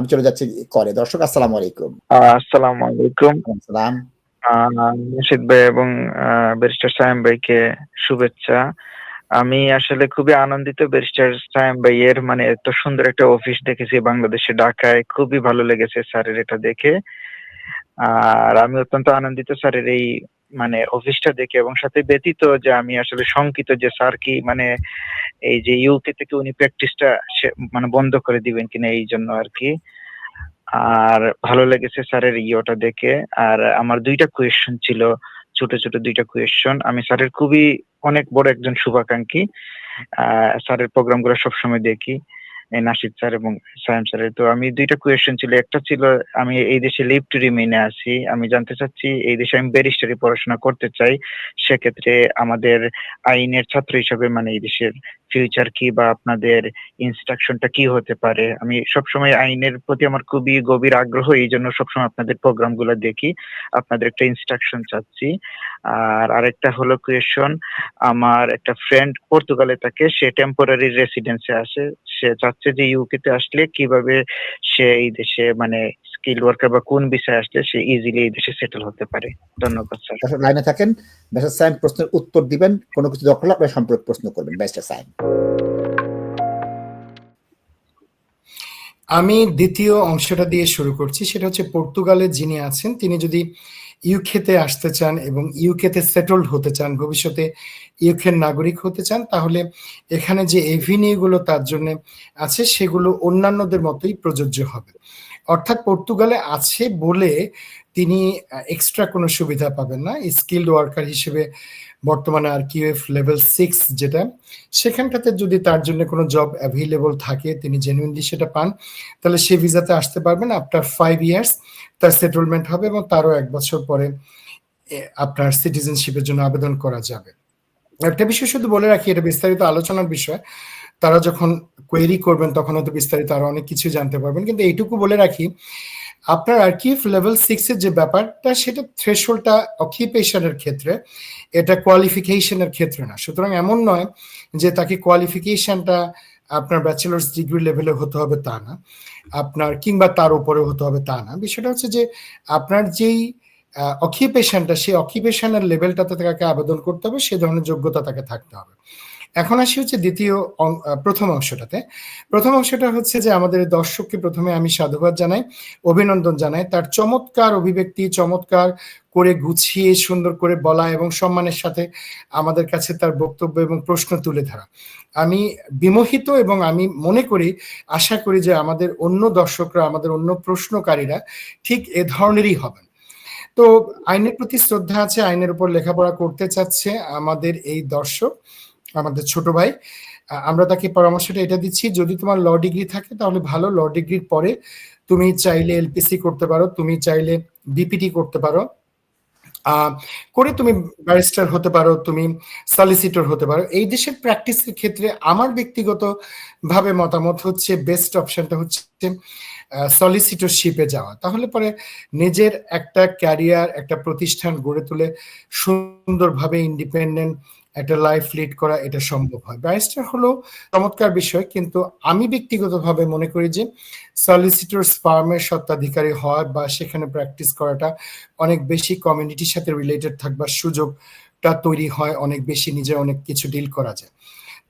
আমি চলে যাচ্ছি করে। দর্শক আসসালামু আলাইকুম। আসসালামু আলাইকুম। সালাম মুর্শিদ ভাই এবং ব্যারিস্টার ভাইকে শুভেচ্ছা। আমি আসলে খুবই আনন্দিত ব্যারিস্টার সায়েম ভাইয়ের মানে এত সুন্দর একটা অফিস দেখেছি বাংলাদেশে ঢাকায়। খুবই ভালো লেগেছে স্যারের এটা দেখে। আর আমি অত্যন্ত আনন্দিত স্যারের এই মানে অফিসটা দেখে এবং সাথে ব্যতীত যে আমি আসলে শঙ্কিত যে স্যার কি মানে এই যে ইউকে থেকে উনি প্র্যাকটিসটা মানে বন্ধ করে দিবেন কিনা এই জন্য আর কি। আর ভালো লেগেছে স্যারের ইয়েটা দেখে। আর আমার দুইটা কোয়েশ্চেন ছিল, ছোট ছোট দুইটা কোয়েশ্চেন আমি স্যারের খুবই অনেক বড় একজন শুভাকাঙ্ক্ষী। স্যারের প্রোগ্রামগুলো সবসময় দেখি। নাসিদ স্যার এবং সায়েম স্যারের। তো আমি দুইটা কোয়েশ্চেন ছিল। একটা ছিল, আমি এই দেশে লিভ টু রিমেইনে আছি। আমি জানতে চাচ্ছি, এই দেশে আমি ব্যারিস্টারি পড়াশোনা করতে চাই। সেক্ষেত্রে আমাদের আইনের ছাত্র হিসেবে মানে এই দেশের ফিউচার কি বা আপনাদের ইনস্ট্রাকশনটা কি হতে পারে? আমি সবসময় আইনের প্রতি আমার খুবই গভীর আগ্রহ। এই জন্য সবসময় আপনাদের প্রোগ্রামগুলো দেখি। আপনাদের একটা ইনস্ট্রাকশন চাচ্ছি। আর আরেকটা হলো কোয়েশন আমার একটা ফ্রেন্ড পর্তুগালে থাকে। সে টেম্পোরারি রেসিডেন্সে আসে। সে চাচ্ছে যে ইউকে তে আসলে কীভাবে সে এই দেশে মানে স্কিল ওয়ার্কার বা কোন বিষয়ে আসলে সে ইজিলি এই দেশে সেটেল হতে পারে। ধন্যবাদ স্যার লাইনে থাকেন। ব্যারিস্টার সাইম প্রশ্নের উত্তর দিবেন। কোনো কিছু দরকার হলে আপনার সম্পর্কে প্রশ্ন করবেন। ব্যারিস্টার সাইম আমি দ্বিতীয় অংশটা দিয়ে শুরু করছি। সেটা হচ্ছে পর্তুগালে যিনি আছেন তিনি যদি ইউকেতে আসতে চান এবং ইউকেতে সেটেলড হতে চান ভবিষ্যতে ইউকের নাগরিক হতে চান, তাহলে এখানে যে এভিনিউগুলো তার জন্য আছে, সেগুলো অন্যান্যদের মতোই প্রযোজ্য হবে। অর্থাৎ পর্তুগালে আছে বলে তিনি এক্সট্রা কোনো সুবিধা পাবেন না। স্কিল্ড ওয়ার্কার হিসেবে বর্তমানে আর কিউএফ লেভেল সিক্স যেটা, সেখানটাতে যদি তার জন্য কোনো জব অ্যাভেলেবল থাকে, তিনি জেনুইনলি সেটা পান, তাহলে সে ভিসাতে আসতে পারবেন আফটার ফাইভ ইয়ার্স তার সেটেলমেন্ট হবে এবং তারও এক বছর পরে আপনার সিটিজেনশিপের জন্য আবেদন করা যাবে। একটা বিষয় শুধু বলে রাখি, এটা বিস্তারিত আলোচনার বিষয়। তারা যখন কোয়েরি করবেন, তখন হয়তো বিস্তারিত আরও অনেক কিছু জানতে পারবেন। কিন্তু এইটুকু বলে রাখি, আপনার আর্কিভ লেভেল সিক্স এর যে ব্যাপারটা, সেটা থ্রেশোল্ডটা অকিউপেশনের ক্ষেত্রে, এটা কোয়ালিফিকেশনের ক্ষেত্রে না। সুতরাং এমন নয় যে তাকে কোয়ালিফিকেশনটা আপনার ব্যাচেলার্স ডিগ্রি লেভেলে হতে হবে তা না। আপনার কিংবা তার উপরে হতে হবে তা না। বিষয়টা হচ্ছে যে, আপনার যেই অকিউপেশনটা সেই অকিউপেশনের লেভেলটাতে তাকে আবেদন করতে হবে, সে ধরনের যোগ্যতা তাকে থাকতে হবে। এখন আসি হচ্ছে দ্বিতীয় প্রথম অংশটাতে। প্রথম অংশটা হচ্ছে যে আমাদের দর্শককে প্রথমে আমি সাধুবাদ জানাই, অভিনন্দন জানাই। তার চমৎকার অভিব্যক্তি, চমৎকার করে গুছিয়ে, সুন্দর করে বলা এবং সম্মানের সাথে আমাদের কাছে তার বক্তব্য এবং প্রশ্ন তুলে ধরা। আমি বিমোহিত এবং আমি মনে করি, আশা করি যে আমাদের অন্য দর্শকরা, আমাদের অন্য প্রশ্নকারীরা ঠিক এ ধরনেরই হবেন। তো আইনের প্রতি শ্রদ্ধা আছে, আইনের উপর লেখাপড়া করতে চাচ্ছে আমাদের এই দর্শক, আমাদের ছোট ভাই। আমরা তাকে পরামর্শটা এটা দিচ্ছি, যদি তোমার ল ডিগ্রি থাকে তাহলে ভালো ল ডিগ্রির পরে তুমি চাইলে এলপিসি করতে পারো, তুমি চাইলে বিপিটি করতে পারো। করে তুমি ব্যারিস্টার হতে পারো, তুমি সলিসিটর হতে পারো। এই দেশের প্র্যাকটিসের ক্ষেত্রে আমার ব্যক্তিগত ভাবে মতামত হচ্ছে বেস্ট অপশনটা হচ্ছে সলিসিটরশিপে যাওয়া। তাহলে পরে নিজের একটা ক্যারিয়ার একটা প্রতিষ্ঠান গড়ে তুলে সুন্দরভাবে ইন্ডিপেন্ডেন্ট একটা লাইফ লিড করা এটা সম্ভব হয়। ব্যারিস্টার হলো চমৎকার বিষয়, কিন্তু আমি ব্যক্তিগতভাবে মনে করি যে সলিসিটরস ফার্মের সত্ত্বাধিকারী হয় বা সেখানে প্র্যাকটিস করাটা অনেক বেশি কমিউনিটির সাথে রিলেটেড থাকবার সুযোগটা তৈরি হয়, অনেক বেশি নিজে অনেক কিছু ডিল করা যায়।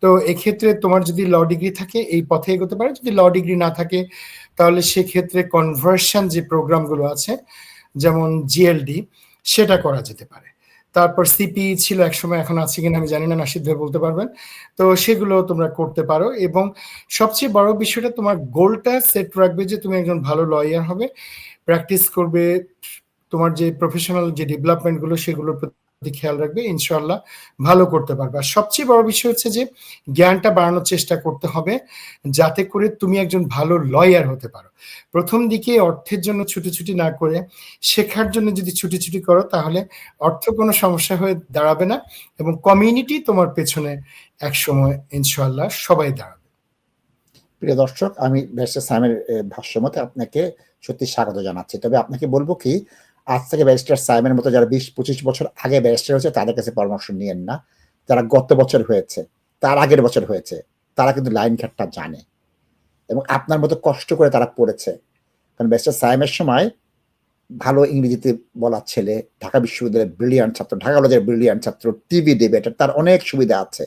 তো এক্ষেত্রে তোমার যদি ল ডিগ্রি থাকে, এই পথে এগোতে পারে। যদি ল ডিগ্রি না থাকে, তাহলে সেক্ষেত্রে কনভার্সন যে প্রোগ্রামগুলো আছে, যেমন জিএলডি সেটা করা যেতে পারে। তারপর সিপি ছিল একসময়, এখন আছে কিনা আমি জানি না নাসিদ ভাই বলতে পারবেন। তো সেগুলো তোমরা করতে পারো এবং সবচেয়ে বড় বিষয়টা তোমার গোলটা সেট রাখবে যে তুমি একজন ভালো লয়ার হবে। প্র্যাকটিস করবে, তোমার যে প্রফেশনাল যে ডেভেলপমেন্টগুলো সেগুলোর প্রতি খেয়াল রাখবে ইনশাল্লাহ ভালো করতে পারবে। আর সবচেয়ে বড় বিষয় হচ্ছে যে, জ্ঞানটা বাড়ানোর চেষ্টা করতে হবে যাতে করে তুমি একজন ভালো লয়ার হতে পারো। প্রথম দিকে অর্থের জন্য ছুটি না করে শেখার জন্য যদি ছুটি ছুটি করো, তাহলে অর্থ কোনো সমস্যা হয়ে দাঁড়াবে না এবং কমিউনিটি তোমার পেছনে এক সময় ইনশাল্লাহ সবাই দাঁড়াবে। প্রিয় দর্শক, আমি ব্যারিস্টার সাইমের ভাষ্যমতে আপনাকে সত্যি স্বাগত জানাচ্ছি। তবে আপনাকে বলব কি আজ থেকে ব্যারিস্টার সাইমের মতো যারা বিশ, পঁচিশ বছর আগে ব্যারিস্টার হয়েছে, তাদের কাছে পরামর্শ নিয়েন না। যারা গত বছর হয়েছে, তার আগের বছর হয়েছে, তারা কিন্তু লাইন খাটটা জানে। এবং আপনার মতো কষ্ট করে তারা পড়েছে। কারণ ব্যারিস্টার সাইমের সময় ভালো ইংরেজিতে বলার ছেলে, ঢাকা বিশ্ববিদ্যালয়ের ব্রিলিয়ান্ট ছাত্র, ঢাকা কলেজের ব্রিলিয়ান্ট ছাত্র টিভি ডিবেটার তার অনেক সুবিধা আছে।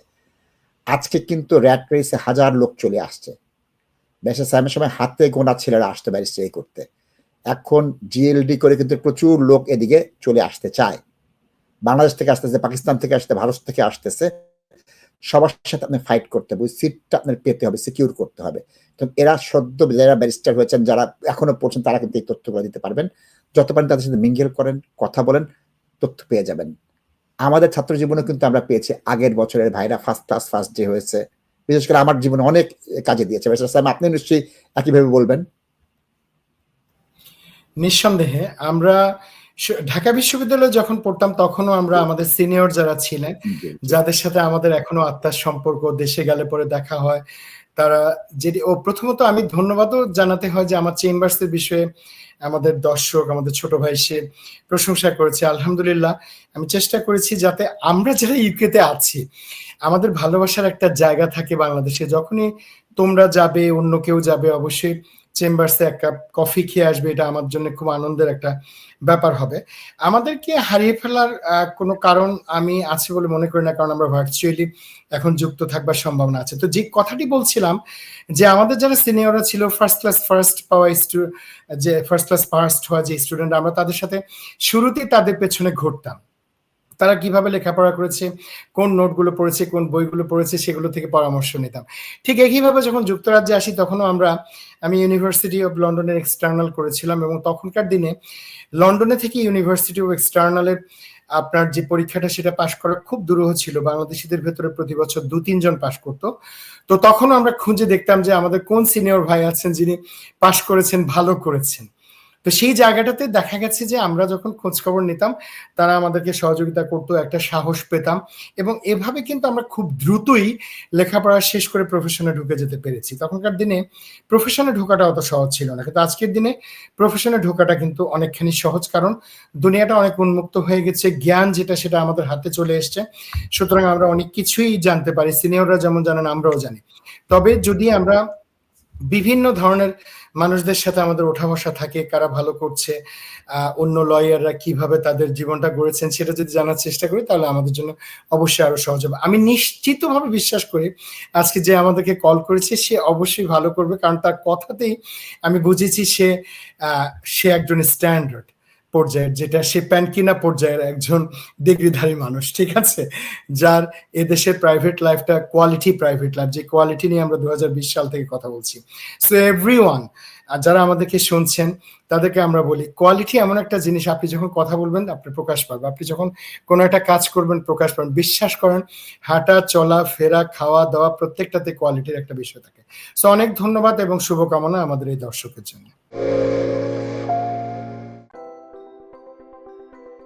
আজকে কিন্তু র্যাট রেসে হাজার লোক চলে আসছে। ব্যারিস্টার সায়েমের সময় হাতে গোনা ছেলেরা আসতো ব্যারিস্টারি করতে। এখন জিএলডি করে কিন্তু প্রচুর লোক এদিকে চলে আসতে চায়। বাংলাদেশ থেকে আসতেছে, পাকিস্তান থেকে আসতে, ভারত থেকে আসতেছে। সবার সাথে আপনি ফাইট করতে হবে সিটটা আপনার পেতে হবে সিকিউর করতে হবে। তো এরা সদ্য যারা ব্যারিস্টার হয়েছেন, যারা এখনও পড়ছেন তারা কিন্তু এই তথ্যগুলো দিতে পারবেন। যত পারেন তাদের সাথে মিঙ্গেল করেন, কথা বলেন, তথ্য পেয়ে যাবেন। আমাদের ছাত্র জীবনে কিন্তু আমরা পেয়েছি আগের বছরের ভাইরা ফার্স্ট ক্লাস ফার্স্ট ডে হয়েছে। বিশেষ করে আমার জীবনে অনেক কাজে দিয়েছে। আপনি নিশ্চয়ই একইভাবে বলবেন। নিঃসন্দেহে আমরা ঢাকা বিশ্ববিদ্যালয়ে যখন পড়তাম তখনও আমরা আমাদের সিনিয়র যারা ছিলেন যাদের সাথে আমাদের এখনও আত্মার সম্পর্ক দেশে গেলে পরে দেখা হয় তারা যেটি ও প্রথমত আমি ধন্যবাদও জানাতে হয় যে আমার চেম্বার্সের বিষয়ে আমাদের দর্শক আমাদের ছোট ভাই সে প্রশংসা করেছে। আলহামদুলিল্লাহ আমি চেষ্টা করেছি যাতে আমরা যারা ইউকেতে আছি আমাদের ভালোবাসার একটা জায়গা থাকে বাংলাদেশে। যখনই তোমরা যাবে অন্য কেউ যাবে অবশ্যই চেম্বার্সে এক কাপ কফি খেয়ে আসবে, এটা আমার জন্য খুব আনন্দের একটা ব্যাপার হবে। আমাদেরকে হারিয়ে ফেলার কোনো কারণ আমি আছে বলে মনে করি না, কারণ আমরা ভার্চুয়ালি এখন যুক্ত থাকবার সম্ভাবনা আছে। তো যে কথাটি বলছিলাম যে আমাদের যারা সিনিয়ররা ছিল ফার্স্ট ক্লাস ফার্স্ট পাওয়া যে ফার্স্ট ক্লাস ফার্স্ট হওয়া যে স্টুডেন্ট আমরা তাদের সাথে শুরুতেই তাদের পেছনে ঘুরতাম। তারা কীভাবে লেখাপড়া করেছে, কোন নোটগুলো পড়েছে, কোন বইগুলো পড়েছে সেগুলো থেকে পরামর্শ নিতাম। ঠিক একইভাবে যখন যুক্তরাজ্যে আসি তখনও আমরা, আমি ইউনিভার্সিটি অফ লন্ডনের এক্সটার্নাল করেছিলাম এবং তখনকার দিনে লন্ডনে থেকে ইউনিভার্সিটি অফ এক্সটার্নালের আপনার যে পরীক্ষাটা সেটা পাশ করা খুব দুরূহ ছিল। বাংলাদেশিদের ভেতরে প্রতি বছর দু তিনজন পাশ করতো। তো তখনও আমরা খুঁজে দেখতাম যে আমাদের কোন সিনিয়র ভাই আছেন যিনি পাশ করেছেন, ভালো করেছেন। তো সেই জায়গাটাতে দেখা গেছে যে আমরা যখন খোঁজ খবর নিতাম, তারা আমাদেরকে সহযোগিতা করতো, একটা সাহস পেতাম এবং এভাবে কিন্তু আমরা খুব দ্রুতই লেখাপড়া শেষ করে প্রফেশনে ঢুকে যেতে পেরেছি। তখনকার দিনে প্রফেশনে ঢোকাটা অত সহজ ছিল না। কিন্তু আজকের দিনে প্রফেশনে ঢোকাটা কিন্তু অনেকখানি সহজ, কারণ দুনিয়াটা অনেক উন্মুক্ত হয়ে গেছে, জ্ঞান যেটা সেটা আমাদের হাতে চলে এসছে। সুতরাং আমরা অনেক কিছুই জানতে পারি সিনিয়ররা যেমন জানেন আমরাও জানি। তবে যদি আমরা বিভিন্ন ধরনের মানুষদের সাথে আমাদের ওঠা বসা থাকে, কারা ভালো করছে অন্য লয়াররা কীভাবে তাদের জীবনটা গড়েছেন সেটা যদি জানার চেষ্টা করি তাহলে আমাদের জন্য অবশ্যই আরও সহজ হবে। আমি নিশ্চিতভাবে বিশ্বাস করি আজকে যে আমাদেরকে কল করেছে সে অবশ্যই ভালো করবে, কারণ তার কথাতেই আমি বুঝেছি সে সে একজন স্ট্যান্ডার্ড পর্যায়ের, যেটা সে প্যানকিনা পর্যায়ের একজন ডিগ্রিধারী মানুষ, ঠিক আছে? যার এদেশের প্রাইভেট লাইফটা কোয়ালিটি প্রাইভেট লাইফ যে কোয়ালিটি নিয়ে আমরা দু সাল থেকে কথা বলছি। সো এভরি যারা আমাদেরকে শুনছেন, তাদেরকে আমরা বলি কোয়ালিটি এমন একটা জিনিস, আপনি যখন কথা বলবেন, আপনি প্রকাশ পাবেন। আপনি যখন কোনো একটা কাজ করবেন, প্রকাশ পাবেন। বিশ্বাস করেন, হাঁটা, চলা, ফেরা, খাওয়া, দাওয়া প্রত্যেকটাতে কোয়ালিটির একটা বিষয় থাকে। সো অনেক ধন্যবাদ এবং শুভকামনা আমাদের এই দর্শকের জন্য।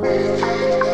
Thank you.